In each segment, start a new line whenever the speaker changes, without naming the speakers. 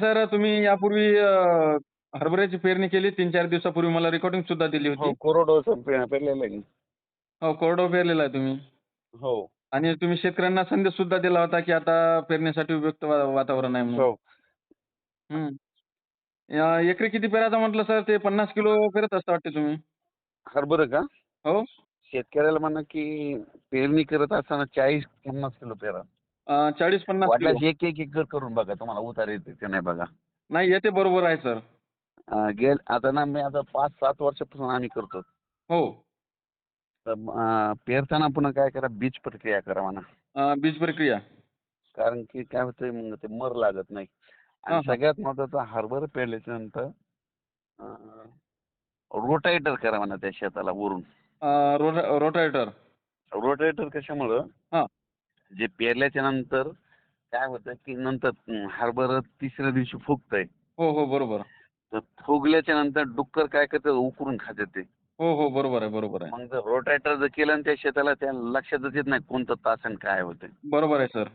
Sir तुम्ही यापूर्वी अ, हरभऱ्याची पेरणी केली. तीन चार दिवसापूर्वी मला रेकॉर्डिंग सुद्धा दिली
हो
होती
कोरडो पेरलेलं आहे
हो कोरडो पेरलेला आहे तुम्ही.
हो.
आणि तुम्ही शेतकऱ्यांना संदेश सुद्धा दिला होता की आता पेरण्यासाठी उपयुक्त वा- वातावरण आहे म्हणून.
हो.
हम्म. या- एकरी किती पेरायचं म्हटलं सर? ते पन्नास किलो पेरत असता वाटते तुम्ही?
हरभरा का?
हो.
शेतकऱ्याला म्हणा की पेरणी करत असताना चाळीस पन्नास किलो पेरा.
चाळीस पन्नास किलो.
एक एक एकर करून बघा तुम्हाला उतार येते ते नाही बघा.
नाही येते बरोबर आहे सर.
अं, गेल आता ना मी आता पाच सात वर्षापासून आम्ही करतो
हो.
तर अं, पेरताना पुन्हा काय करा बीज प्रक्रिया करा म्हणा.
अ, बीज प्रक्रिया.
कारण की काय होतंय मग ते मर लागत नाही.
हा,
आणि
हा.
सगळ्यात महत्वाचं हरभरा पेरल्याच्या नंतर रोटायटर करा म्हणा त्या शेताला वरून.
अ, रोटा- रोटावेटर
रोटायटर कशामुळं
हा.
जे पेरल्याच्या नंतर काय होतं की नंतर हरभरा तिसऱ्या दिवशी फुगतंय.
हो हो बरोबर.
तर फुगल्याच्या नंतर डुक्कर काय करतं उकरून खाते ते.
हो हो बरोबर आहे बरोबर आहे.
मग जर रोटायटर जर केलं ना त्या शेताला त्या लक्षातच येत नाही कोणतं तास आणि काय होतं
बरोबर आहे सर.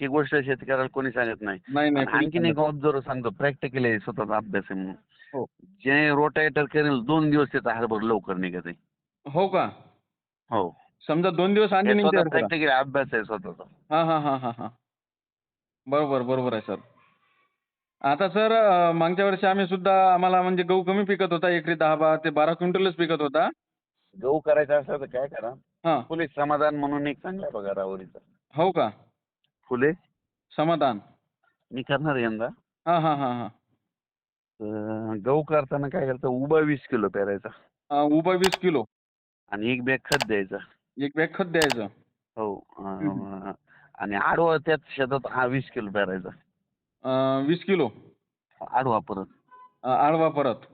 ही गोष्ट शेतकऱ्याला कोणी सांगत नाही.
नाही नाही
आणि आणखीन एक ऑब्झर्व सांगतो. प्रॅक्टिकल आहे स्वतःचा अभ्यास आहे म्हणून.
हो.
जे रोटायटर करेल दोन दिवस त्याचा हरभर लवकर निघत आहे
हो का?
हो.
समजा दोन दिवस आधी निघते हरभरा.
प्रॅक्टिकल अभ्यास आहे स्वतःचा.
हा हा हा हा हा. बरोबर बरोबर आहे सर. आता सर अं, मागच्या वर्षी आम्ही सुद्धा आम्हाला म्हणजे गहू कमी पिकत होता एकरी दहा बारा ते बारा क्विंटलच पिकत होता.
गहू करायचा असला तर काय करा?
हा.
फुले समाधान म्हणून एक चांगला आहे बघा रावरीचा
हो का?
फुले?
समाधान.
मी करणार यंदा.
हा हा हा हा.
तर गहू करताना काय करतं उभा वीस किलो पेरायचा.
अं, उभा वीस किलो.
आणि एक बॅग खत द्यायचा.
एक बॅग खत द्यायचं.
हो अं, आणि आडवा त्याच शेतात हा वीस किलो पेरायचा.
अं, वीस किलो.
आडवा परत.
अं, आडवा परत.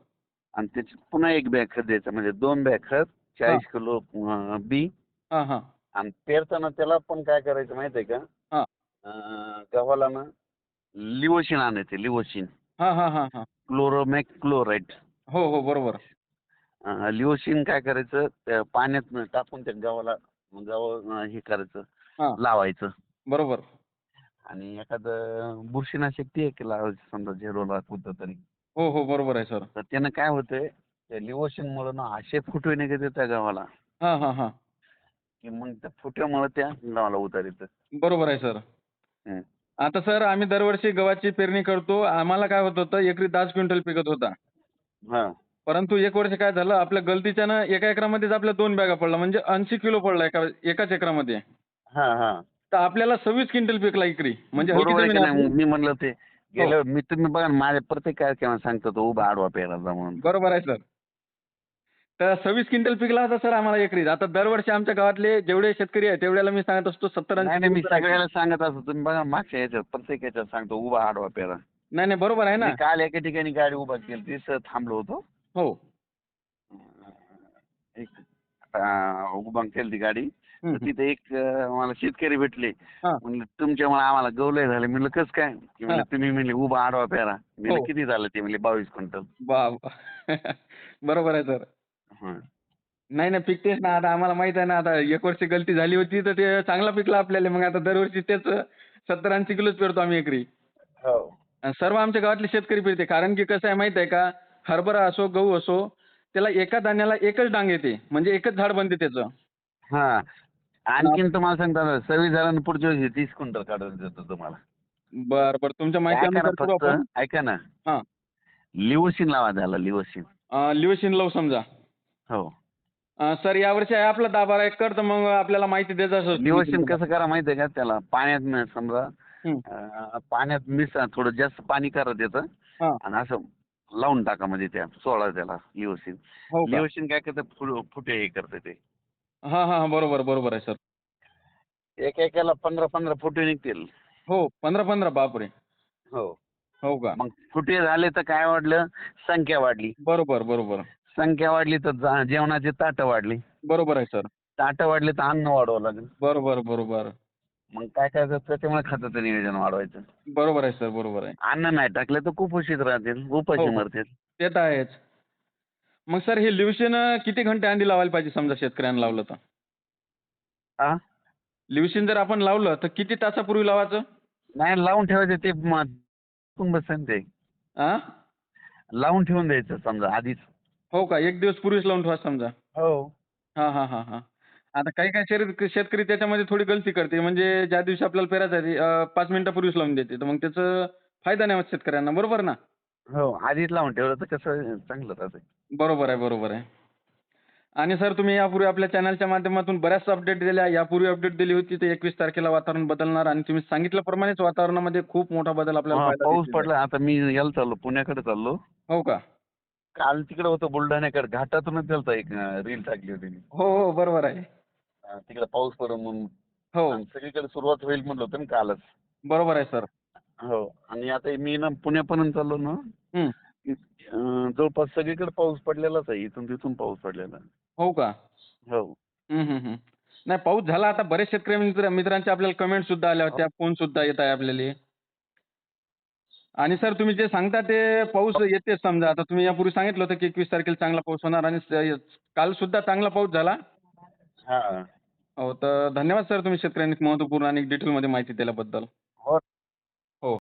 आणि त्याच्यात पुन्हा एक बॅग खत द्यायचं म्हणजे दोन बॅग खत चाळीस किलो अं, बी.
हा हा.
आणि पेरताना त्याला पण काय करायचं माहिती आहे
हा.
का अं, गव्हाला ना लिओशिन आणायचे लिओशिन
हा हा हा हा.
क्लोरोमॅक क्लोराईड
हो हो बरोबर.
लिओशिन काय करायचं? त्या पाण्यात टाकून त्या गव्हाला गव्हा हे
हा.
करायचं लावायचं.
बरोबर.
आणि एखादं बुरशीनाशक ते एक लावायचं समजा झेरोला होतं तरी.
हो हो बरोबर आहे सर.
तर त्यानं काय होतंय त्या लिओशिन मुळे ना असे फुटवे निघते त्या गव्हाला.
हा हा हा.
की मग त्या फुट्यामुळे त्या गव्हाला उतार येतं.
बरोबर आहे सर. आता सर आम्ही दरवर्षी गव्हाची पेरणी करतो. आम्हाला काय होत होतं एकरी दहाच क्विंटल पिकत होता.
हा.
परंतु एक वर्ष काय झालं आपल्या गलतीच्यानं एका एकरामध्येच आपल्या दोन बॅगा पडला म्हणजे ऐंशी किलो पडला एका एकाच एकरामध्ये.
हा हा.
तर आपल्याला सव्वीस क्विंटल पिकला एकरी म्हणजे हलकी
बरोबर आहे
जमीन
की नाही?
आपली.
मी म्हणलं ते गेलं मी तुम्ही बघा ना, माझ्या प्रत्येक कार्यक्रमात सांगतो तो उभा आडवा पेरायचा म्हणून.
बरोबर आहे सर. तर सव्वीस क्विंटल पिकला होता सर आम्हाला एकरी. आता दरवर्षी आमच्या गावातले जेवढे शेतकरी आहेत तेवढ्याला मी सांगत असतो सत्तर
नाही नाही मी सगळ्याला सांगत असतो. तुम्ही बघा मागच्या याच्यात प्रत्येक याच्यात सांगतो उभा आडवा पेरा.
नाही नाही बरोबर आहे ना.
मी काल एका ठिकाणी गाडी उभा केली तिथं थांबलो होतो.
हो.
एक अं, उभा केली गाडी. तिथे एक अं, मला शेतकरी भेटले.
हा.
म्हणलं तुमच्यामुळे आम्हाला गवलय झालं. म्हणलं कसं काय? म्हणलं
हा.
तुम्ही म्हणले उभा आडवा पेरा. म्हणलं
हो.
किती झालं? ते म्हणले बावीस क्विंटल.
बरोबर आहे सर
हं.
नाही नाही पिकतेच ना आता. आम्हाला माहीत आहे ना आता एक वर्षी गलती झाली होती तर ते चांगला पिकला आपल्याला. मग आता दरवर्षी तेच सत्तर ऐंशी किलोच पेरतो आम्ही एकरी.
हो.
आणि सर्व आमच्या गावातले शेतकरी पेरते. कारण की कसं आहे माहीत आहे का? हरभरा असो गहू असो त्याला एका धान्याला एकच डांग येते. म्हणजे एकच झाड बनते त्याचं.
हा. आणखीन तुम्हाला सांगता सव्वीस झाल्यानं पुढच्या वर्षी तीस क्विंटल काढून देतो तुम्हाला.
बर बर. तुमच्या माहिती
फक्त ऐका ना.
हा.
लिओसिन लावा झाला लिओसिन.
अं, लिओशिन लावू समजा.
हो.
अं, सर यावर्षी आहे आपलं दहा बारा एकर तर मग आपल्याला माहिती द्यायचं असं
लिओसिन कसं करा माहितीये का? त्याला पाण्यात न समजा
हं.
अं, पाण्यात मिसळा थोडं जास्त पाणी करा त्याचं
हा.
आणि असं लावून टाका म्हणजे त्या सोळा त्याला लिओसिन.
हो का?
लिओसिन काय करतं? फु- फुटे हे करतं ते.
हा हा हा बरोबर बरोबर आहे सर.
एक एकाला पंधरा पंधरा फुटे निघतील.
हो पंधरा पंधरा बापरे.
हो.
हो का?
मग फुटे झाले तर काय वाढलं? संख्या वाढली.
बरोबर बरोबर.
संख्या वाढली तर जा- जेवणाची ताटं वाढली.
बरोबर आहे सर.
ताटं वाढली तर अन्न वाढवावं लागेल.
बरोबर बरोबर.
मग काय करायचं त्याच्यामुळे खताचं नियोजन वाढवायचं.
बरोबर आहे सर बरोबर आहे.
अन्न नाही टाकलं तर कुपोषित राहतील उपाशी
हो.
मरतील.
ते तर आहेच. मग सर हे लिवशीन किती घंटे आधी लावायला पाहिजे समजा शेतकऱ्यांना लावलं तर?
हा
लिवशीन जर आपण लावलं तर किती तासापूर्वी लावायचं?
नाही लावून ठेवायचं ते म- बसेल ते
आ?
लावून ठेवून द्यायचं समजा आधीच.
हो का? एक दिवस पूर्वीच लावून ठेवा समजा.
हो.
हा हा हा हा. आता काही काही शेतकरी शेतकरी त्याच्यामध्ये थोडी गलती करते. म्हणजे ज्या दिवशी आपल्याला पेरायचं आहे ते, अं, पाच मिनिटापूर्वीच लावून देते. तर मग त्याचं फायदा नाही होत शेतकऱ्यांना. बरोबर ना?
हो आधीच लावून ठेवलं तर कसं चांगलं राहतं
बरोबर आहे बरोबर आहे. आणि सर तुम्ही यापूर्वी आपल्या चॅनलच्या माध्यमातून बऱ्याच अपडेट दिल्या. यापूर्वी अपडेट दिली होती. तर एकवीस तारखेला वातावरण बदलणार आणि तुम्ही सांगितल्याप्रमाणेच वातावरणामध्ये खूप मोठा बदल आपल्याला
हा,
पाहायला
पाऊस. पडला. आता मी याला चाललो पुण्याकडे चाललो.
हो का?
काल तिकडे होतं बुलढाण्याकडे. घाटातूनच गेलता एक रील टाकली होती मी.
हो हो बरोबर आहे.
तिकडे पाऊस पडून म्हणून
हो.
आणि सगळीकडे सुरुवात होईल म्हणलं होतं ना कालच.
बरोबर आहे सर.
हो. आणि आता मी ना पुण्यापर्यंत चाललो ना
हं.
अं, जवळपास सगळीकडे पाऊस पडलेलाच आहे इथून तिथून पाऊस पडलेला.
हो का?
हो.
हम्म, हम्म, हम्म. नाही पाऊस झाला आता बरेच शेतकरी मित्र मित्रांच्या आपल्याला कमेंट सुद्धा आल्या होत्या फोन सुद्धा येत आहे आपल्याला. आणि सर तुम्ही जे सांगता ते पाऊस येतेच समजा. आता तुम्ही यापूर्वी सांगितलं होतं की एकवीस तारखेला चांगला पाऊस होणार आणि स- काल सुद्धा चांगला पाऊस झाला?
हा.
हो तर धन्यवाद सर तुम्ही शेतकऱ्यांनी महत्त्वपूर्ण आणि डिटेलमध्ये माहिती दिल्याबद्दल. हो.